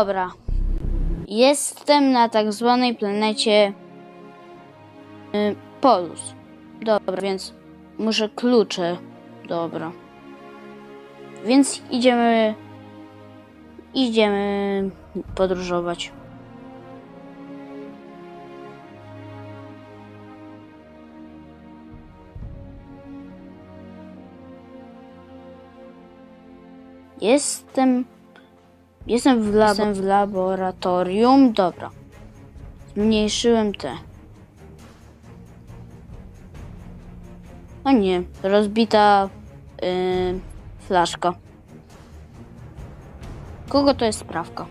Dobra. Jestem na tak zwanej planecie y, Polus. Dobra, więc muszę klucze. Dobra. Więc idziemy. Idziemy podróżować. Jestem. Jestem w, labo- jestem w laboratorium. Dobra. Zmniejszyłem te. O nie, rozbita yy, flaszka. Kogo to jest sprawka?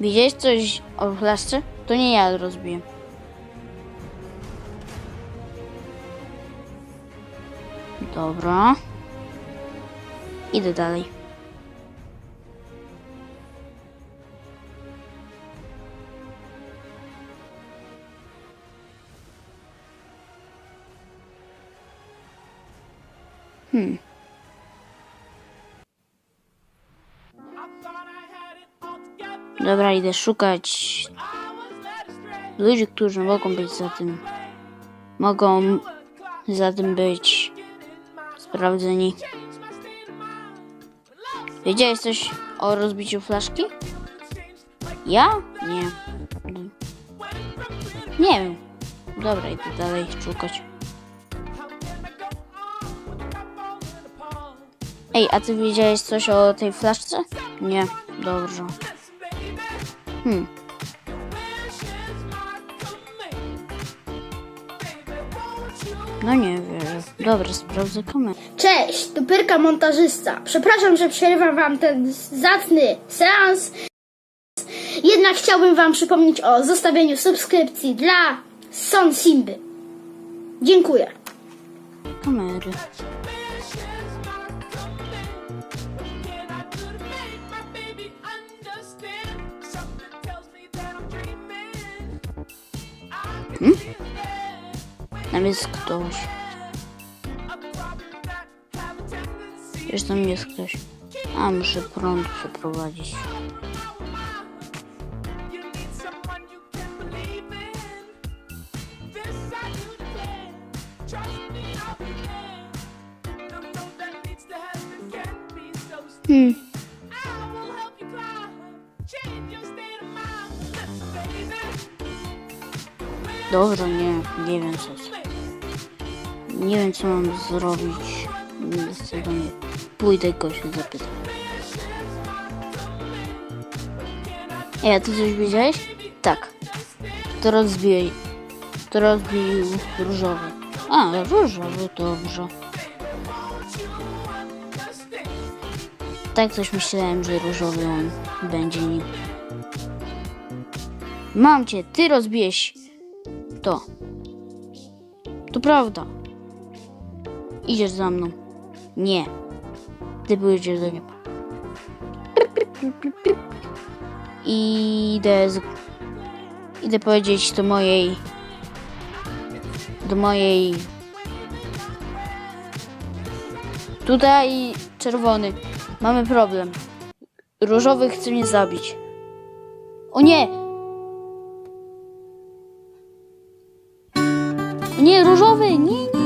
Widziałeś coś o flaszce? To nie ja rozbiłem. Dobra. Idę dalej. Hmm. Dobra, idę szukać ludzi, którzy mogą być za tym. Mogą za tym być sprawdzeni. Wiedziałeś coś o rozbiciu flaszki? Ja? Nie. Nie wiem. Dobra, idę dalej szukać. Ej, a ty wiedziałeś coś o tej flaszce? Nie. Dobrze. Hmm. No nie wierzę. Dobra, sprawdzę kamerę. Cześć, tu Pyrka montażysta. Przepraszam, że przerywam wam ten zacny seans. Jednak chciałbym wam przypomnieć o zostawieniu subskrypcji dla Son Simby. Dziękuję. Kamery. Tam jest ktoś. Wiesz, tam jest ktoś. A, muszę prąd przeprowadzić. Hmm. Dobrze, nie, nie wiem co. Nie wiem co mam zrobić. Zdecydowanie pójdę go się zapytam. Ej, a ty coś wiedziałeś? Tak. To rozbij. To rozbił różowy. A, różowy, dobrze. Tak coś myślałem, że różowy on będzie nim. Mam cię, ty rozbijesz to. To prawda. Idziesz za mną. Nie. Ty pójdziesz do nieba. Idę z... Idę powiedzieć do mojej... Do mojej... Tutaj czerwony. Mamy problem. Różowy chce mnie zabić. O nie! Nie, różowy! Nie, nie!